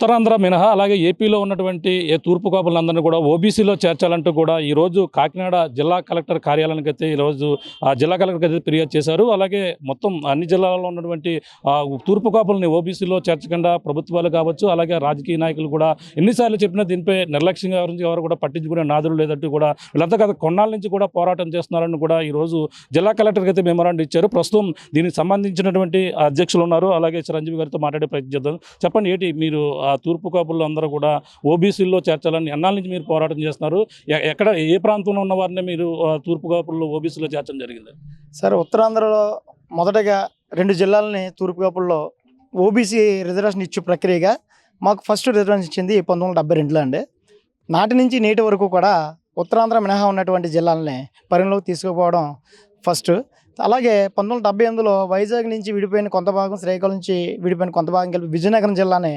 ఉత్తరాంధ్ర మినహా అలాగే ఏపీలో ఉన్నటువంటి ఏ తూర్పు కాపులందరినీ కూడా ఓబీసీలో చేర్చాలంటూ కూడా ఈరోజు కాకినాడ జిల్లా కలెక్టర్ కార్యాలయానికి అయితే ఈరోజు ఆ జిల్లా కలెక్టర్కి అయితే ఫిర్యాదు చేశారు. అలాగే మొత్తం అన్ని జిల్లాలలో ఉన్నటువంటి తూర్పు కాపులని ఓబీసీలో చేర్చకుండా ప్రభుత్వాలు కావచ్చు అలాగే రాజకీయ నాయకులు కూడా ఎన్నిసార్లు చెప్పినా దీనిపై నిర్లక్ష్యంగా ఎవరించి ఎవరు కూడా పట్టించుకునే నాదులు లేదంటూ కూడా వీళ్ళంతా కదా కొన్నాళ్ళ నుంచి కూడా పోరాటం చేస్తున్నారని కూడా ఈరోజు జిల్లా కలెక్టర్కి అయితే మెమోరాండం ఇచ్చారు. ప్రస్తుతం దీనికి సంబంధించినటువంటి అధ్యక్షులు ఉన్నారు. అలాగే చిరంజీవి గారితో మాట్లాడే ప్రయత్నం చేద్దాం. చెప్పండి ఏంటి మీరు ఆ తూర్పు కాపుల్లో అందరూ కూడా ఓబీసీల్లో చేర్చాలని ఎన్నాళ్ళ నుంచి మీరు పోరాటం చేస్తున్నారు? ఎక్కడ ఏ ప్రాంతంలో ఉన్న వారిని మీరు తూర్పు కాపుల్లో ఓబీసీలో చేర్చడం జరిగింది? సార్ ఉత్తరాంధ్రలో మొదటగా రెండు జిల్లాలని తూర్పు కాపుల్లో ఓబీసీ రిజర్వేషన్ ఇచ్చే ప్రక్రియగా మాకు ఫస్ట్ రిజర్వేషన్ ఇచ్చింది పంతొమ్మిది వందల డెబ్బై రెండులో అండి. నాటి నుంచి నేటి వరకు కూడా ఉత్తరాంధ్ర మినహా ఉన్నటువంటి జిల్లాలని పరిగణలోకి తీసుకుపోవడం ఫస్ట్. అలాగే పంతొమ్మిది వందల డెబ్బై ఎనిమిదిలో వైజాగ్ నుంచి విడిపోయిన కొంత భాగం శ్రీకాకుళం నుంచి విడిపోయిన కొంత భాగం కలిపి విజయనగరం జిల్లానే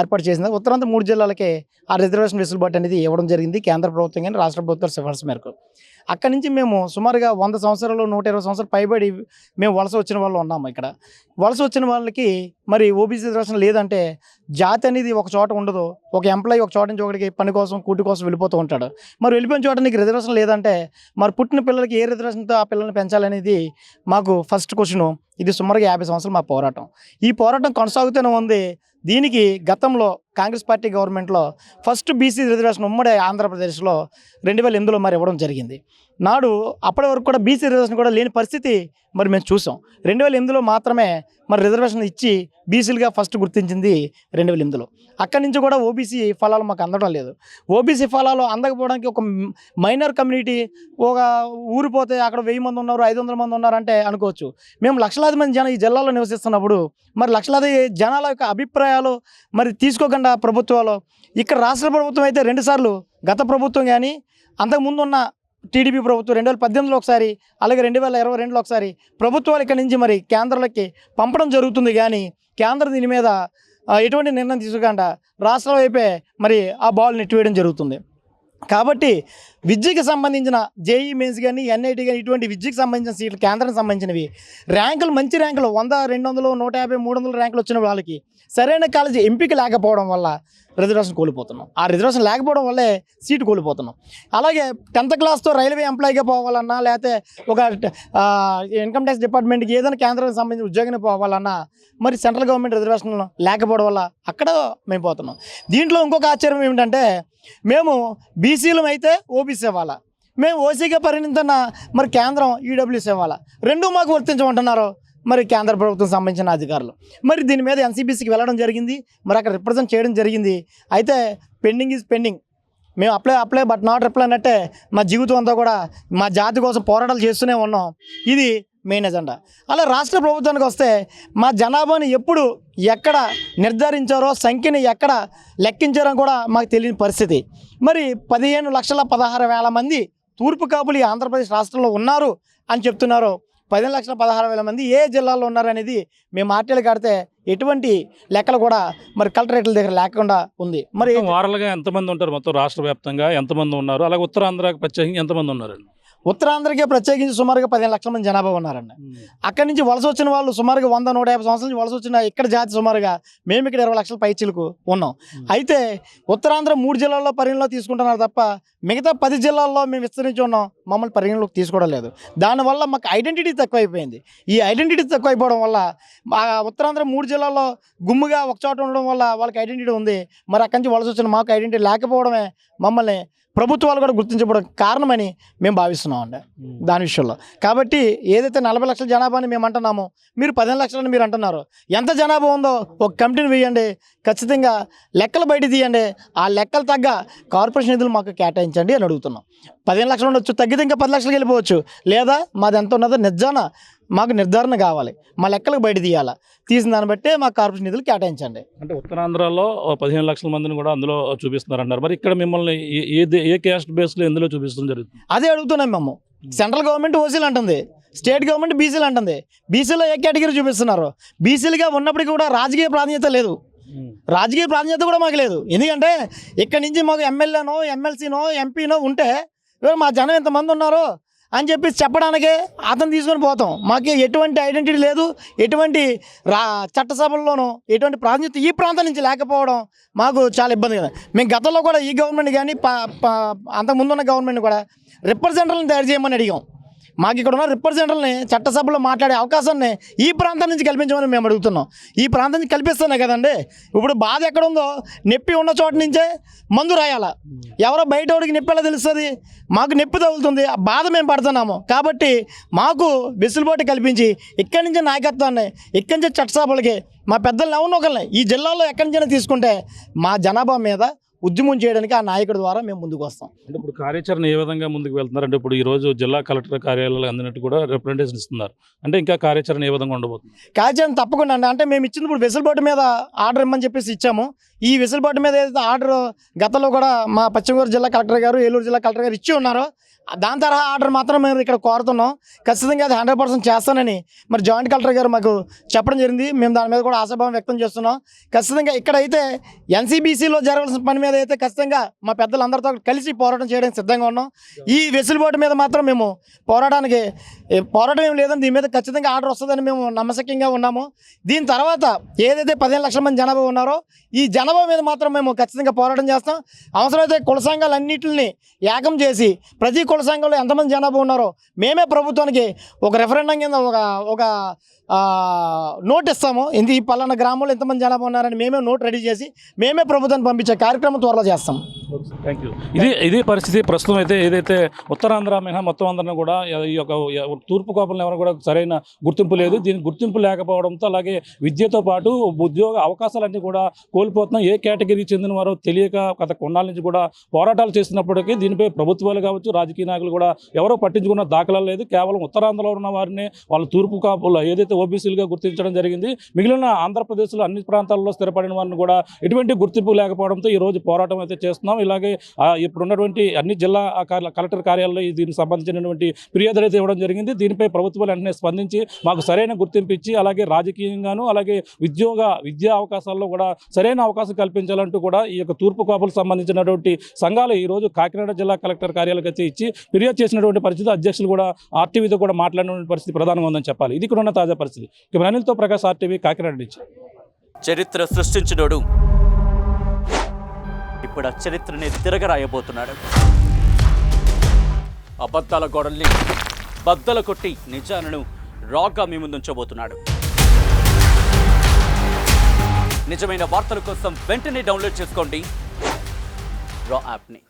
ఏర్పాటు చేసింది. ఉత్తరాంధ్ర మూడు జిల్లాలకే ఆ రిజర్వేషన్ వెసులుబాటు అనేది ఇవ్వడం జరిగింది కేంద్ర ప్రభుత్వం కానీ రాష్ట్ర ప్రభుత్వాల సిఫార్సు మేరకు. అక్కడి నుంచి మేము సుమారుగా వంద సంవత్సరాలు నూట ఇరవై సంవత్సరాలు పైబడి మేము వలస వచ్చిన వాళ్ళు ఉన్నాము ఇక్కడ. వలస వచ్చిన వాళ్ళకి మరి ఓబీసీ రిజర్వేషన్ లేదంటే జాతి అనేది ఒక చోట ఉండదు. ఒక ఎంప్లాయీ ఒక చోట నుంచి ఒకటికి పని కోసం కూటి కోసం వెళ్ళిపోతూ ఉంటాడు. మరి వెళ్ళిపోయిన చోట నీకు రిజర్వేషన్ లేదంటే మరి పుట్టిన పిల్లలకి ఏ రిజర్వేషన్తో ఆ పిల్లల్ని పెంచాలనేది మాకు ఫస్ట్ క్వశ్చను ఇది సుమారుగా యాభై సంవత్సరాలు మా పోరాటం. ఈ పోరాటం కొనసాగుతూనే ఉంది. దీనికి గతంలో కాంగ్రెస్ పార్టీ గవర్నమెంట్లో ఫస్ట్ బీసీ రిజర్వేషన్ ఉమ్మడి ఆంధ్రప్రదేశ్లో రెండు వేల ఎనిమిదిలో మరి ఇవ్వడం జరిగింది. నాడు అప్పటి వరకు కూడా బీసీ రిజర్వేషన్ కూడా లేని పరిస్థితి మరి మేము చూసాం. రెండు వేల ఎనిమిదిలో మాత్రమే మరి రిజర్వేషన్ ఇచ్చి బీసీలుగా ఫస్ట్ గుర్తించింది రెండు వేల ఎనిమిదిలో. అక్కడి నుంచి కూడా ఓబీసీ ఫలాలు మాకు అందడం లేదు. ఓబీసీ ఫలాలు అందకపోవడానికి ఒక మైనర్ కమ్యూనిటీ ఒక ఊరు పోతే అక్కడ వెయ్యి మంది ఉన్నారు ఐదు వందల మంది ఉన్నారంటే అనుకోవచ్చు. మేము లక్షలాది మంది జనం ఈ జిల్లాలో నివసిస్తున్నప్పుడు మరి లక్షలాది జనాల యొక్క అభిప్రాయాలు మరి తీసుకోకుండా ప్రభుత్వాలు ఇక్కడ రాష్ట్ర ప్రభుత్వం అయితే రెండుసార్లు గత ప్రభుత్వం కానీ అంతకుముందు ఉన్న టీడీపీ ప్రభుత్వం రెండు వేల పద్దెనిమిదిలో ఒకసారి అలాగే రెండు వేల ఇరవై రెండులో ఒకసారి ప్రభుత్వాలు ఇక్కడి నుంచి మరి కేంద్రాలకి పంపడం జరుగుతుంది. కానీ కేంద్రం దీని మీద ఎటువంటి నిర్ణయం తీసుకోకుండా రాష్ట్రాల వైపే మరి ఆ బాల్ నెట్టివేయడం జరుగుతుంది. కాబట్టి విద్యకి సంబంధించిన జేఈ మెయిన్స్ కానీ ఎన్ఐటి కానీ ఇటువంటి విద్యకి సంబంధించిన సీట్లు కేంద్రానికి సంబంధించినవి. ర్యాంకులు మంచి ర్యాంకులు వంద రెండు వందలు నూట యాభై మూడు వందల ర్యాంకులు వచ్చిన వాళ్ళకి సరైన కాలేజీ ఎంపిక లేకపోవడం వల్ల రిజర్వేషన్ కోల్పోతున్నాం. ఆ రిజర్వేషన్ లేకపోవడం వల్లే సీటు కోల్పోతున్నాం. అలాగే టెన్త్ క్లాస్తో రైల్వే ఎంప్లాయీగా పోవాలన్నా లేకపోతే ఒక ఇన్కమ్ ట్యాక్స్ డిపార్ట్మెంట్కి ఏదైనా కేంద్రానికి సంబంధించిన ఉద్యోగానికి పోవాలన్నా మరి సెంట్రల్ గవర్నమెంట్ రిజర్వేషన్ లేకపోవడం వల్ల అక్కడ మేము పోతున్నాం. దీంట్లో ఇంకొక ఆశ్చర్యం ఏమిటంటే మేము బీసీలం అయితే ఓబీసీ ఇవ్వాలా? మేము ఓసీగా పరిణితున్న మరి కేంద్రం ఈడబ్ల్యూసీ ఇవ్వాలా? రెండు మాకు వర్తించమంటున్నారు. మరి కేంద్ర ప్రభుత్వం సంబంధించిన అధికారులు. మరి దీని మీద ఎన్సీబీసీకి వెళ్ళడం జరిగింది. మరి అక్కడ రిప్రజెంట్ చేయడం జరిగింది. అయితే పెండింగ్ ఈజ్ పెండింగ్ మేము apply apply but not reply అన్నట్టే మా జీవితం అంతా కూడా మా జాతి కోసం పోరాటాలు చేస్తూనే ఉన్నాం. ఇది మెయిన్ ఎజెండా అలా రాష్ట్ర ప్రభుత్వానికి వస్తే మా జనాభాని ఎప్పుడు ఎక్కడ నిర్ధారించారో సంఖ్యని ఎక్కడ లెక్కించారో కూడా మాకు తెలియని పరిస్థితి. మరి పదిహేను లక్షల పదహారు వేల మంది తూర్పు కాపులు ఈ ఆంధ్రప్రదేశ్ రాష్ట్రంలో ఉన్నారు అని చెప్తున్నారు. పదిహేను లక్షల పదహారు వేల మంది ఏ జిల్లాలో ఉన్నారు అనేది మేము ఆర్టీలు కడితే ఎటువంటి లెక్కలు కూడా మరి కలెక్టరేట్ల దగ్గర లేకుండా ఉంది. మరి వారాలుగా ఎంతమంది ఉంటారు? మొత్తం రాష్ట్ర వ్యాప్తంగా ఎంతమంది ఉన్నారు? అలాగే ఉత్తరాంధ్రకి ప్రత్యేకంగా ఎంతమంది ఉన్నారు ఉత్తరాంధ్రకే ప్రత్యేకించి సుమారుగా పదిహేను లక్షల మంది జనాభా ఉన్నారండి. అక్కడి నుంచి వలస వచ్చిన వాళ్ళు సుమారుగా వంద నూట యాభై సంవత్సరాల నుంచి వలస వచ్చిన ఇక్కడ జాతి సుమారుగా మేము ఇక్కడ ఇరవై లక్షల పైచీలకు ఉన్నాం. అయితే ఉత్తరాంధ్ర మూడు జిల్లాల్లో పరిగణలో తీసుకుంటున్నారు తప్ప మిగతా పది జిల్లాల్లో మేము విస్తరించి ఉన్నాం మమ్మల్ని పరిగణలోకి తీసుకోవడం లేదు. దానివల్ల మాకు ఐడెంటిటీ తక్కువైపోయింది. ఈ ఐడెంటిటీ తక్కువైపోవడం వల్ల మా ఉత్తరాంధ్ర మూడు జిల్లాల్లో గుమ్ముగా ఒక చోట ఉండడం వల్ల వాళ్ళకి ఐడెంటిటీ ఉంది. మరి అక్కడి నుంచి వలస వచ్చిన మాకు ఐడెంటిటీ లేకపోవడమే మమ్మల్ని ప్రభుత్వాలు కూడా గుర్తించబడడం కారణమని మేము భావిస్తున్నాం అండి. దాని విషయంలో. కాబట్టి ఏదైతే నలభై లక్షల జనాభాని మేము అంటున్నామో మీరు పదిహేను లక్షలని మీరు అంటున్నారు ఎంత జనాభా ఉందో ఒక కమిటీని వేయండి ఖచ్చితంగా లెక్కలు బయట తీయండి ఆ లెక్కలు తగ్గ కార్పొరేషన్ నిధులు మాకు కేటాయించండి అని అడుగుతున్నాం. పదిహేను లక్షలు ఉండొచ్చు తగ్గితే ఇంకా పది లక్షలకు వెళ్ళిపోవచ్చు. లేదా మాది ఎంత ఉన్నదో నిర్ధారణ మాకు నిర్ధారణ కావాలి. మా లెక్కలకు బయట తీయాలా. తీసిన దాన్ని బట్టే మా కార్పొరేషన్ నిధులు కేటాయించండి. అంటే ఉత్తరాంధ్రలో పదిహేను లక్షల మందిని కూడా అందులో చూపిస్తున్నారు అన్నారు మరి ఇక్కడ మిమ్మల్ని ఏ- ఏ క్యాస్ట్ బేస్లో ఎందులో చూపిస్తుంది జరుగుతుంది? అదే అడుగుతున్నాం మేము. సెంట్రల్ గవర్నమెంట్ ఓసీలు అంటుంది. స్టేట్ గవర్నమెంట్ బీసీలు అంటుంది. బీసీలో ఏ కేటగిరీ చూపిస్తున్నారు? బీసీలుగా ఉన్నప్పటికీ కూడా రాజకీయ ప్రాధాన్యత లేదు. రాజకీయ ప్రాధాన్యత కూడా మాకు లేదు. ఎందుకంటే ఇక్కడ నుంచి మాకు ఎమ్మెల్యేనో ఎమ్మెల్సీనో ఎంపీనో ఉంటే ఇవాళ మా జనం ఎంతమంది ఉన్నారో అని చెప్పి చెప్పడానికే అతను తీసుకొని పోతాం. మాకు ఎటువంటి ఐడెంటిటీ లేదు. ఎటువంటి రా చట్టసభల్లోనూ ఎటువంటి ప్రాధాన్యత ఈ ప్రాంతం నుంచి లేకపోవడం మాకు చాలా ఇబ్బంది కదా. మేము గతంలో కూడా ఈ గవర్నమెంట్ కానీ ప- అంతకుముందు ఉన్న గవర్నమెంట్ కూడా రిప్రజెంటేటివ్ని తయారు చేయమని అడిగాం. మాకు ఇక్కడ ఉన్న రిప్రజెంటేటివ్ని చట్టసభలో మాట్లాడే అవకాశాన్ని ఈ ప్రాంతం నుంచి కల్పించమని మేము అడుగుతున్నాం. ఈ ప్రాంతం నుంచి కల్పిస్తేనే కదండి? ఇప్పుడు బాధ ఎక్కడ ఉందో నొప్పి ఉన్న చోట నుంచే మందు రాయాలా? ఎవరో బయట వాడికి నొప్పి ఎలా తెలుస్తుంది? మాకు నొప్పి తగులుతుంది. ఆ బాధ మేము పడుతున్నాము. కాబట్టి మాకు వెసులుబాటు కల్పించి ఇక్కడి నుంచి నాయకత్వాన్ని ఇక్కడి నుంచి చట్టసభలకి మా పెద్దలు ఎవరినొకరిని ఈ జిల్లాలో ఎక్కడి నుంచైనా తీసుకుంటే మా జనాభా మీద ఉద్యమం చేయడానికి ఆ నాయకుడి ద్వారా మేము ముందుకు వస్తాం. అంటే ఇప్పుడు కార్యాచరణ ఏ విధంగా ముందుకు వెళ్తున్నారు? అంటే ఇప్పుడు ఈ రోజు జిల్లా కలెక్టర్ కార్యాలయాలు అందినట్టు కూడా రిప్రజెంటేషన్ ఇస్తున్నారు. అంటే ఇంకా కార్యాచరణ ఏ విధంగా ఉండబోతుంది? కాల్చాను తప్పకుండా అండి. అంటే మేము ఇచ్చింది ఇప్పుడు వెసులుబాటు మీద ఆర్డర్ ఇమ్మని చెప్పేసి ఇచ్చాము. ఈ వెసులుబాటు మీద ఏదైతే ఆర్డర్ గతంలో కూడా మా పశ్చిమ గోదావరి జిల్లా కలెక్టర్ గారు ఏలూరు జిల్లా కలెక్టర్ గారు ఇచ్చి ఉన్నారో దాని తరహా ఆర్డర్ మాత్రం మేము ఇక్కడ కోరుతున్నాం. ఖచ్చితంగా అది హండ్రెడ్ పర్సెంట్ చేస్తానని మరి జాయింట్ కలెక్టర్ గారు మాకు చెప్పడం జరిగింది. మేము దాని మీద కూడా ఆశాభావం వ్యక్తం చేస్తున్నాం. ఖచ్చితంగా ఇక్కడైతే ఎన్సీబీసీలో జరగాల్సిన పని మీద అయితే ఖచ్చితంగా మా పెద్దలందరితో కలిసి పోరాటం చేయడానికి సిద్ధంగా ఉన్నాం. ఈ వెసులుబాటు మీద మాత్రం మేము పోరాటానికి పోరాటం ఏం లేదని దీని మీద ఖచ్చితంగా ఆర్డర్ వస్తుందని మేము నమ్మశక్యంగా ఉన్నాము. దీని తర్వాత ఏదైతే పదిహేను లక్షల మంది జనాభా ఉన్నారో ఈ జనాభా మీద మాత్రం మేము ఖచ్చితంగా పోరాటం చేస్తాం. అవసరమైతే కుల సంఘాలన్నింటిని ఏకం చేసి ప్రతి కుల సంఘంలో ఎంతమంది జనాభా ఉన్నారో మేమే ప్రభుత్వానికి ఒక రెఫరెండం కింద ఒక ఒక నోట్ ఇస్తాము. ఇంత ఈ పలానా గ్రామంలో ఎంతమంది జనాభా ఉన్నారని మేమే నోట్ రెడీ చేసి మేమే ప్రభుత్వాన్ని పంపించే కార్యక్రమం త్వరలో చేస్తాం. థ్యాంక్ యూ ఇది ఇది పరిస్థితి ప్రస్తుతం అయితే ఏదైతే ఉత్తరాంధ్ర మినహా మొత్తం అందరిని కూడా ఈ యొక్క తూర్పు కోపలను ఎవరు కూడా సరైన గుర్తింపు లేదు. దీనికి గుర్తింపు లేకపోవడంతో అలాగే విద్యతో పాటు ఉద్యోగ అవకాశాలన్నీ కూడా కోల్పోతున్నాం ఏ కేటగిరీకి చెందిన వారో తెలియక గత కొన్నాళ్ళ నుంచి కూడా పోరాటాలు చేసినప్పటికీ దీనిపై ప్రభుత్వాలు కావచ్చు రాజకీయ నాయకులు కూడా ఎవరో పట్టించుకున్న దాఖలా లేదు. కేవలం ఉత్తరాంధ్రలో ఉన్న వారిని వాళ్ళ తూర్పు కాపులో ఏదైతే ఓబీసీలుగా గుర్తించడం జరిగింది. మిగిలిన ఆంధ్రప్రదేశ్లో అన్ని ప్రాంతాల్లో స్థిరపడిన వారిని కూడా ఎటువంటి గుర్తింపు లేకపోవడంతో ఈ రోజు పోరాటం అయితే చేస్తున్నాం. ఇలాగే ఇప్పుడున్నటువంటి ఇప్పుడు ఉన్నటువంటి అన్ని జిల్లా కార్య- కలెక్టర్ కార్యాలయంలో దీనికి సంబంధించినటువంటి ఫిర్యాదులు అయితే ఇవ్వడం జరిగింది. దీనిపై ప్రభుత్వాలు వెంటనే స్పందించి మాకు సరైన గుర్తింపు ఇచ్చి అలాగే రాజకీయంగాను అలాగే ఉద్యోగ విద్యా అవకాశాల్లో కూడా సరైన అవకాశం కల్పించాలంటూ కూడా ఈ యొక్క తూర్పు కాపులకు సంబంధించినటువంటి సంఘాలు ఈ రోజు కాకినాడ జిల్లా కలెక్టర్ కార్యాలయానికి అయితే ఇచ్చి ఫిర్యాదు చేసినటువంటి పరిస్థితి అధ్యక్షులు కూడా ఆర్టీవీతో కూడా మాట్లాడినటువంటి పరిస్థితి ప్రధానంగా ఉందని చెప్పాలి. ఇది కూడా ఉన్న తాజా పరిస్థితి. ఇక అనిల్తో ప్రకాష్ ఆర్టీవీ కాకినాడ నుంచి. చరిత్ర సృష్టించినోడు. ఇప్పుడు ఆ చరిత్రని తిరగరాయబోతున్నాడు. అబద్ధాల గోడల్ని బద్దలు కొట్టి నిజాలను రాగా మీ ముందుంచబోతున్నాడు. నిజమైన వార్తల కోసం వెంటనే డౌన్లోడ్ చేసుకోండి. రా యాప్ని.